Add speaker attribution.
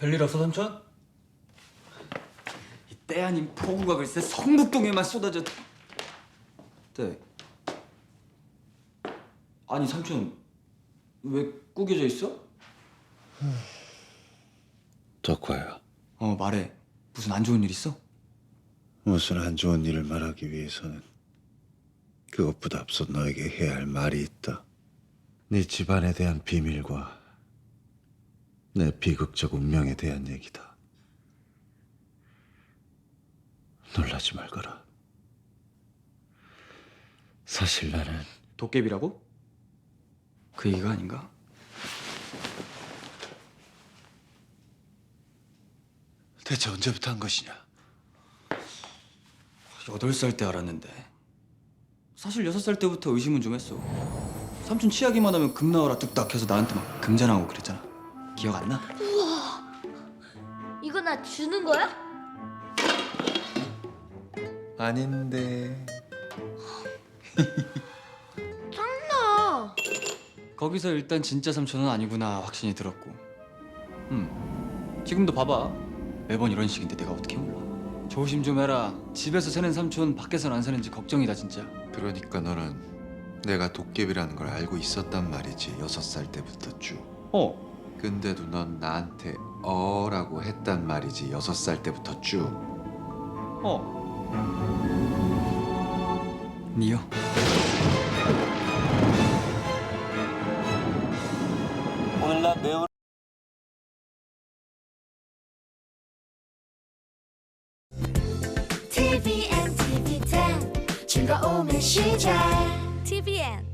Speaker 1: 별일 없어 삼촌?
Speaker 2: 이때 아닌 폭우가 글쎄 성북동에만 쏟아져. 네. 아니 삼촌 왜 구겨져 있어?
Speaker 3: 덕화야,
Speaker 2: 어 말해. 무슨 안 좋은 일 있어?
Speaker 3: 무슨 안 좋은 일을 말하기 위해서는 그것보다 앞서 너에게 해야 할 말이 있다. 네 집안에 대한 비밀과 내 비극적 운명에 대한 얘기다. 놀라지 말거라. 사실 나는
Speaker 2: 도깨비라고? 그 얘기가 아닌가?
Speaker 3: 대체 언제부터 한 것이냐?
Speaker 2: 여덟 살 때 알았는데 사실 여섯 살 때부터 의심은 좀 했어. 삼촌 치하기만 하면 금 나와라 뚝딱 해서 나한테 막 금자랑하고 그랬잖아. 기억 안 나?
Speaker 4: 이거 나 주는 거야?
Speaker 3: 아닌데.
Speaker 4: 짱나.
Speaker 2: 거기서 일단 진짜 삼촌은 아니구나 확신이 들었고. 음. 지금도 봐봐. 매번 이런 식인데 내가 어떻게 몰라? 조심 좀 해라. 집에서 새는 삼촌 밖에서는 안 새는지 걱정이다 진짜.
Speaker 5: 그러니까 너는 내가 도깨비라는 걸 알고 있었단 말이지 여섯 살 때부터 쭉
Speaker 2: 어.
Speaker 5: 근데도 넌 나한테 어라고 했단 말이지 여섯 살 때부터 쭉
Speaker 2: 어. 니요?
Speaker 3: 오늘 난 매우
Speaker 6: TVN, TV10 즐거움의 시작
Speaker 4: TVN.